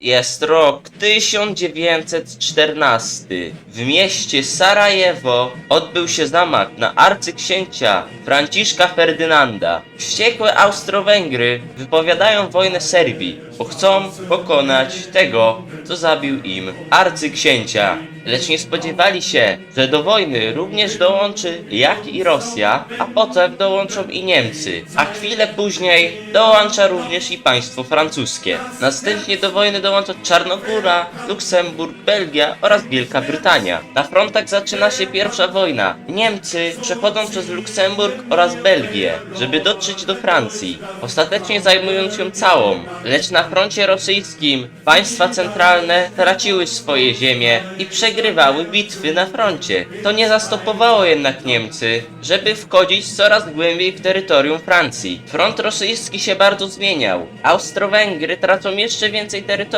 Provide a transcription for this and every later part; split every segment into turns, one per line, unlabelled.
Jest rok 1914. W mieście Sarajewo odbył się zamach na arcyksięcia Franciszka Ferdynanda. Wściekłe Austro-Węgry wypowiadają wojnę Serbii, bo chcą pokonać tego, co zabił im arcyksięcia. Lecz nie spodziewali się, że do wojny również dołączy jak i Rosja, a potem dołączą i Niemcy, a chwilę później dołącza również i państwo francuskie. Następnie do wojny dołącza Czarnogóra, Luksemburg, Belgia oraz Wielka Brytania. Na frontach zaczyna się pierwsza wojna. Niemcy przechodzą przez Luksemburg oraz Belgię, żeby dotrzeć do Francji. Ostatecznie zajmując ją całą, lecz na froncie rosyjskim państwa centralne traciły swoje ziemie i przegrywały bitwy na froncie. To nie zastopowało jednak Niemcy, żeby wchodzić coraz głębiej w terytorium Francji. Front rosyjski się bardzo zmieniał. Austro-Węgry tracą jeszcze więcej terytorium.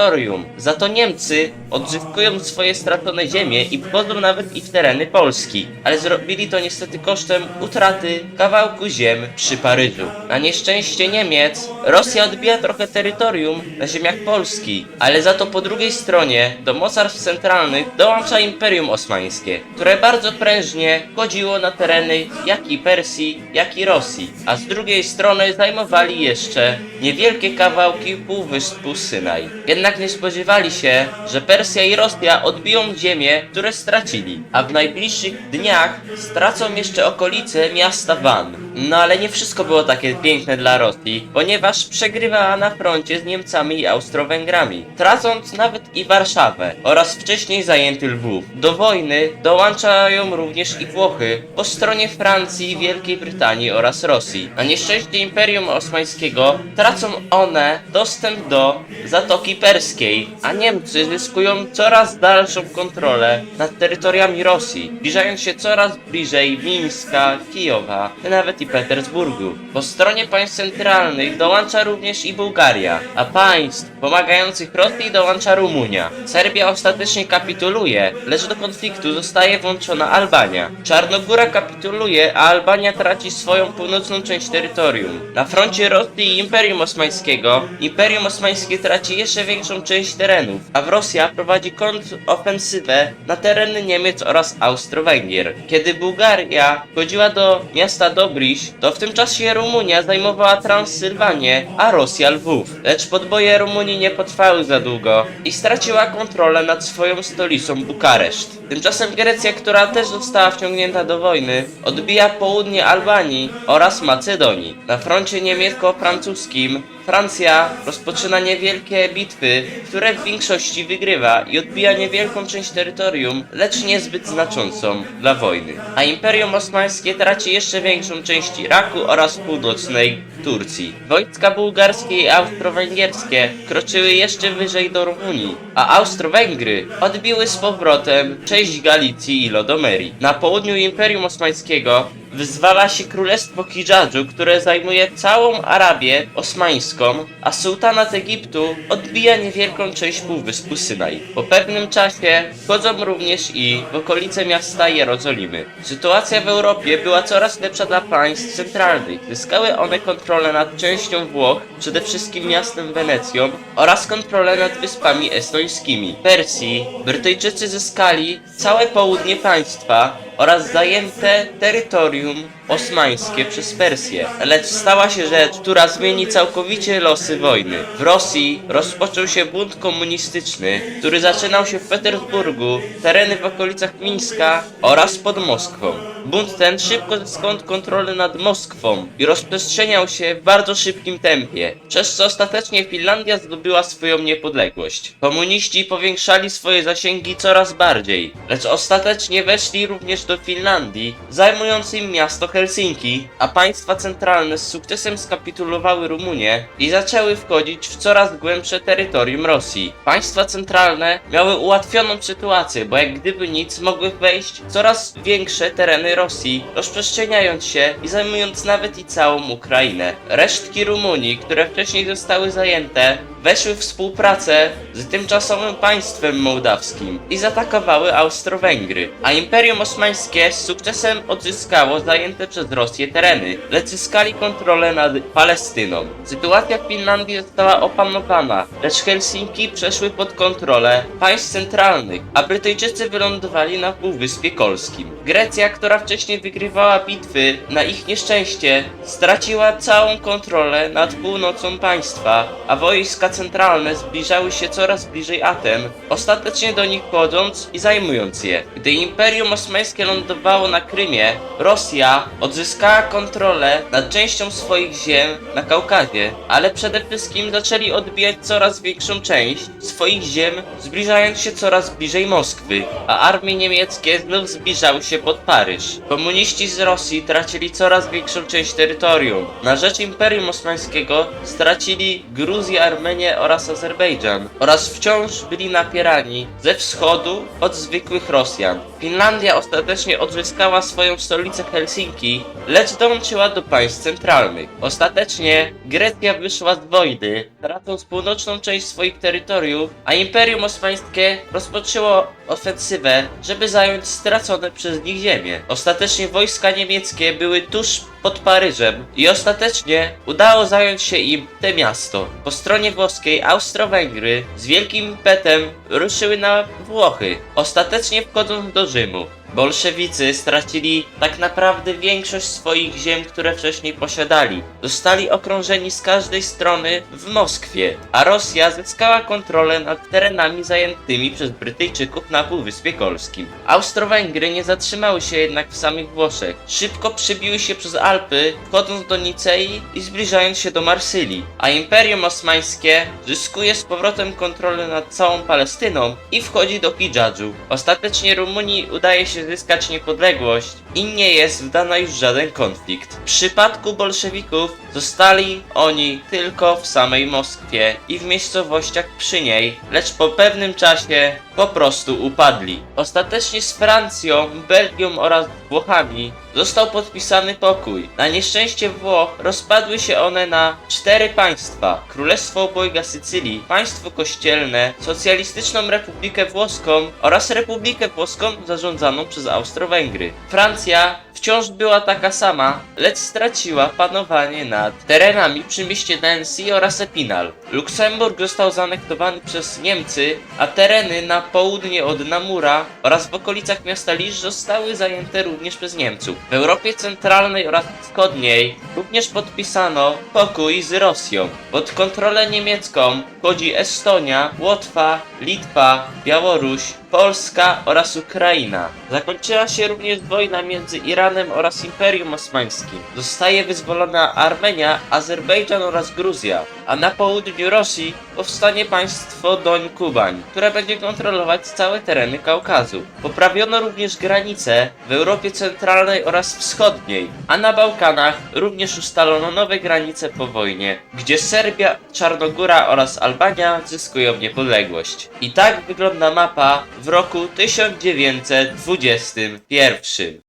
Za to Niemcy odzyskują swoje stracone ziemie i wchodzą nawet i w tereny Polski. Ale zrobili to niestety kosztem utraty kawałku ziem przy Paryżu. Na nieszczęście Niemiec, Rosja odbija trochę terytorium na ziemiach Polski, ale za to po drugiej stronie do mocarstw centralnych dołącza Imperium Osmańskie, które bardzo prężnie wchodziło na tereny jak i Persji, jak i Rosji, a z drugiej strony zajmowali jeszcze niewielkie kawałki półwyspu Synaj. Jednak nie spodziewali się, że Persja i Rosja odbiją ziemię, które stracili, a w najbliższych dniach stracą jeszcze okolice miasta Van. No ale nie wszystko było takie piękne dla Rosji, ponieważ przegrywała na froncie z Niemcami i Austro-Węgrami, tracąc nawet i Warszawę oraz wcześniej zajęty Lwów. Do wojny dołączają również i Włochy po stronie Francji, Wielkiej Brytanii oraz Rosji. Na nieszczęście Imperium Osmańskiego tracą one dostęp do Zatoki Perskiej, a Niemcy zyskują coraz dalszą kontrolę nad terytoriami Rosji, zbliżając się coraz bliżej Mińska, Kijowa, nawet i Petersburgu. Po stronie państw centralnych dołącza również i Bułgaria, a państw pomagających Rosji dołącza Rumunia. Serbia ostatecznie kapituluje, lecz do konfliktu zostaje włączona Albania. Czarnogóra kapituluje, a Albania traci swoją północną część terytorium. Na froncie Rosji i Imperium Osmańskiego, Imperium Osmańskie traci jeszcze większą część terenów, a w Rosja prowadzi kontrofensywę na tereny Niemiec oraz Austro-Węgier. Kiedy Bułgaria wchodziła do miasta Dobriś, to w tym czasie Rumunia zajmowała Transylwanię, a Rosja Lwów. Lecz podboje Rumunii nie potrwały za długo i straciła kontrolę nad swoją stolicą Bukareszt. Tymczasem Grecja, która też została wciągnięta do wojny, odbija południe Albanii oraz Macedonii. Na froncie niemiecko-francuskim Francja rozpoczyna niewielkie bitwy, które w większości wygrywa i odbija niewielką część terytorium, lecz niezbyt znaczącą dla wojny. A Imperium Osmańskie traci jeszcze większą część Iraku oraz północnej Turcji. Wojska bułgarskie i austro-węgierskie kroczyły jeszcze wyżej do Rumunii, a Austro-Węgry odbiły z powrotem część Galicji i Lodomerii. Na południu Imperium Osmańskiego wyzwala się Królestwo Hidżadżu, które zajmuje całą Arabię osmańską, a sułtanat Egiptu odbija niewielką część półwyspu Synaj. Po pewnym czasie wchodzą również i w okolice miasta Jerozolimy. Sytuacja w Europie była coraz lepsza dla państw centralnych. Zyskały one kontrolę nad częścią Włoch, przede wszystkim miastem Wenecją, oraz kontrolę nad wyspami estońskimi. W Persji Brytyjczycy zyskali całe południe państwa, oraz zajęte terytorium osmańskie przez Persję. Lecz stała się rzecz, która zmieni całkowicie losy wojny. W Rosji rozpoczął się bunt komunistyczny, który zaczynał się w Petersburgu, tereny w okolicach Mińska oraz pod Moskwą. Bunt ten szybko zyskał kontrolę nad Moskwą i rozprzestrzeniał się w bardzo szybkim tempie, przez co ostatecznie Finlandia zdobyła swoją niepodległość. Komuniści powiększali swoje zasięgi coraz bardziej, lecz ostatecznie weszli również do Finlandii, zajmując im miasto Helsinki, a państwa centralne z sukcesem skapitulowały Rumunię i zaczęły wchodzić w coraz głębsze terytorium Rosji. Państwa centralne miały ułatwioną sytuację, bo jak gdyby nic mogły wejść w coraz większe tereny Rosji, rozprzestrzeniając się i zajmując nawet i całą Ukrainę. Resztki Rumunii, które wcześniej zostały zajęte, weszły w współpracę z tymczasowym państwem mołdawskim i zaatakowały Austro-Węgry, a Imperium Osmańskie z sukcesem odzyskało zajęte przez Rosję tereny, lecz zyskali kontrolę nad Palestyną. Sytuacja w Finlandii została opanowana, lecz Helsinki przeszły pod kontrolę państw centralnych, a Brytyjczycy wylądowali na Półwyspie Kolskim. Grecja, która wcześniej wygrywała bitwy, na ich nieszczęście straciła całą kontrolę nad północą państwa, a wojska centralne zbliżały się coraz bliżej Aten, ostatecznie do nich wchodząc i zajmując je. Gdy Imperium Osmańskie lądowało na Krymie, Rosja odzyskała kontrolę nad częścią swoich ziem na Kaukazie, ale przede wszystkim zaczęli odbijać coraz większą część swoich ziem, zbliżając się coraz bliżej Moskwy, a armie niemieckie znów zbliżały się pod Paryż. Komuniści z Rosji tracili coraz większą część terytorium. Na rzecz Imperium Osmańskiego stracili Gruzję, Armenię oraz Azerbejdżan oraz wciąż byli napierani ze wschodu od zwykłych Rosjan. Finlandia ostatecznie odzyskała swoją stolicę Helsinki, lecz dołączyła do państw centralnych. Ostatecznie Grecja wyszła z wojny, tracąc północną część swoich terytoriów, a Imperium Osmańskie rozpoczęło ofensywę, żeby zająć stracone przez nich ziemie. Ostatecznie wojska niemieckie były tuż pod Paryżem i ostatecznie udało zająć się im te miasto. Po stronie włoskiej Austro-Węgry z wielkim impetem ruszyły na Włochy, ostatecznie wchodząc do Rzymu. Bolszewicy stracili tak naprawdę większość swoich ziem, które wcześniej posiadali. Zostali okrążeni z każdej strony w Moskwie, a Rosja zyskała kontrolę nad terenami zajętymi przez Brytyjczyków na Półwyspie Kolskim. Austro-Węgry nie zatrzymały się jednak w samych Włoszech. Szybko przebiły się przez Alpy, wchodząc do Nicei i zbliżając się do Marsylii, a Imperium Osmańskie zyskuje z powrotem kontrolę nad całą Palestyną i wchodzi do Hidżadżu. Ostatecznie Rumunii udaje się zyskać niepodległość i nie jest wdana już żaden konflikt. W przypadku bolszewików zostali oni tylko w samej Moskwie i w miejscowościach przy niej, lecz po pewnym czasie po prostu upadli. Ostatecznie z Francją, Belgią oraz Włochami został podpisany pokój. Na nieszczęście Włoch rozpadły się one na cztery państwa: Królestwo Obojga Sycylii, państwo kościelne, Socjalistyczną Republikę Włoską oraz Republikę Włoską zarządzaną przez Austro-Węgry. Francja wciąż była taka sama, lecz straciła panowanie nad terenami przy mieście Nancy oraz Epinal. Luksemburg został zanektowany przez Niemcy, a tereny na południe od Namura oraz w okolicach miasta Lisz zostały zajęte również przez Niemców. W Europie Centralnej oraz Wschodniej również podpisano pokój z Rosją. Pod kontrolę niemiecką wchodzi Estonia, Łotwa, Litwa, Białoruś, Polska oraz Ukraina. Zakończyła się również wojna między Iranem oraz Imperium Osmańskim. Zostaje wyzwolona Armenia, Azerbejdżan oraz Gruzja, a na południu Rosji powstanie państwo Doń Kubań, które będzie kontrolować całe tereny Kaukazu. Poprawiono również granice w Europie Centralnej oraz Wschodniej, a na Bałkanach również ustalono nowe granice po wojnie, gdzie Serbia, Czarnogóra oraz Albania zyskują niepodległość. I tak wygląda mapa w roku 1921.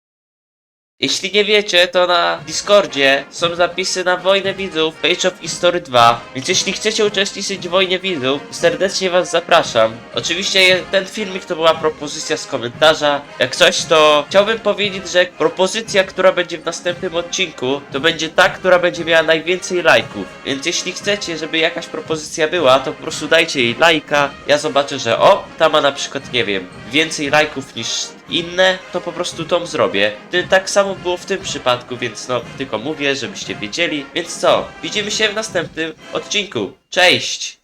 Jeśli nie wiecie, to na Discordzie są zapisy na Wojnę Widzów Page of History 2, więc jeśli chcecie uczestniczyć w Wojnie Widzów, serdecznie was zapraszam. Oczywiście ten filmik to była propozycja z komentarza. Jak coś, to chciałbym powiedzieć, że propozycja, która będzie w następnym odcinku, to będzie ta, która będzie miała najwięcej lajków. Więc jeśli chcecie, żeby jakaś propozycja była, to po prostu dajcie jej lajka. Ja zobaczę, że o, ta ma na przykład, nie wiem, więcej lajków niż inne, to po prostu tą zrobię. Ty- Tak samo było w tym przypadku, więc no, tylko mówię, żebyście wiedzieli. Więc co, widzimy się w następnym odcinku. Cześć!